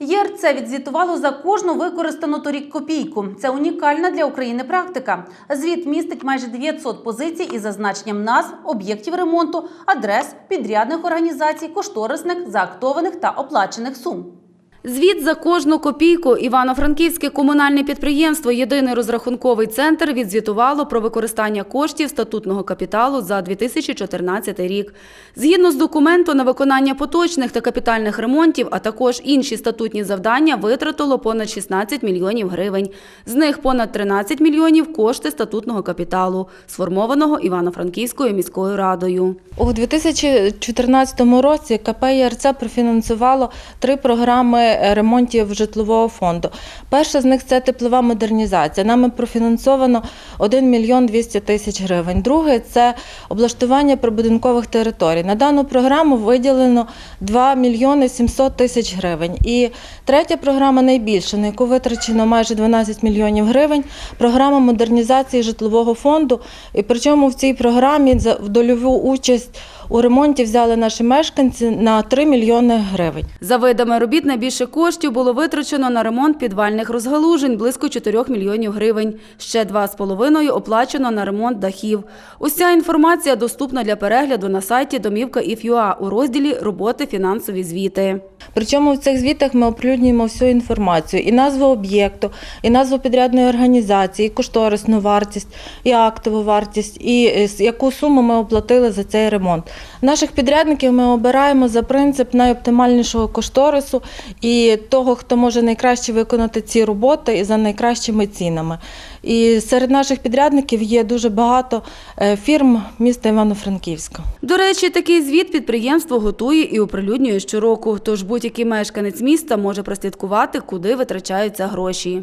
ЄРЦ відзвітувало за кожну використану торік копійку. Це унікальна для України практика. Звіт містить майже 900 позицій із зазначенням назв, об'єктів ремонту, адрес, підрядних організацій, кошторисних, заактованих та оплачених сум. Звіт за кожну копійку Івано-Франківське комунальне підприємство Єдиний розрахунковий центр відзвітувало про використання коштів статутного капіталу за 2014 рік. Згідно з документу на виконання поточних та капітальних ремонтів, а також інші статутні завдання витратило понад 16 мільйонів гривень. З них понад 13 мільйонів кошти статутного капіталу, сформованого Івано-Франківською міською радою. У 2014 році КП ЄРЦ профінансувало три програми ремонтів житлового фонду. Перша з них це теплова модернізація. Нами профінансовано 1 мільйон 200 тисяч гривень. Друге це облаштування прибудинкових територій. На дану програму виділено 2 мільйони 700 тисяч гривень. І третя програма найбільша, на яку витрачено майже 12 мільйонів гривень. Програма модернізації житлового фонду. І причому в цій програмі в дольову участь у ремонті взяли наші мешканці на 3 мільйони гривень. За видами робіт найбільше коштів було витрачено на ремонт підвальних розгалужень – близько 4 мільйонів гривень. Ще 2,5 оплачено на ремонт дахів. Уся інформація доступна для перегляду на сайті Домівка «Іф.ЮА» у розділі «Роботи фінансові звіти». Причому в цих звітах ми оприлюднюємо всю інформацію: і назву об'єкту, і назву підрядної організації, і кошторисну вартість, і актову вартість, і е, яку суму ми оплатили за цей ремонт. Наших підрядників ми обираємо за принцип найоптимальнішого кошторису того, хто може найкраще виконати ці роботи і за найкращими цінами. І серед наших підрядників є дуже багато е, фірм міста Івано-Франківська. До речі, такий звіт підприємство готує і оприлюднює щороку, тож будь-який мешканець міста може прослідкувати, куди витрачаються гроші.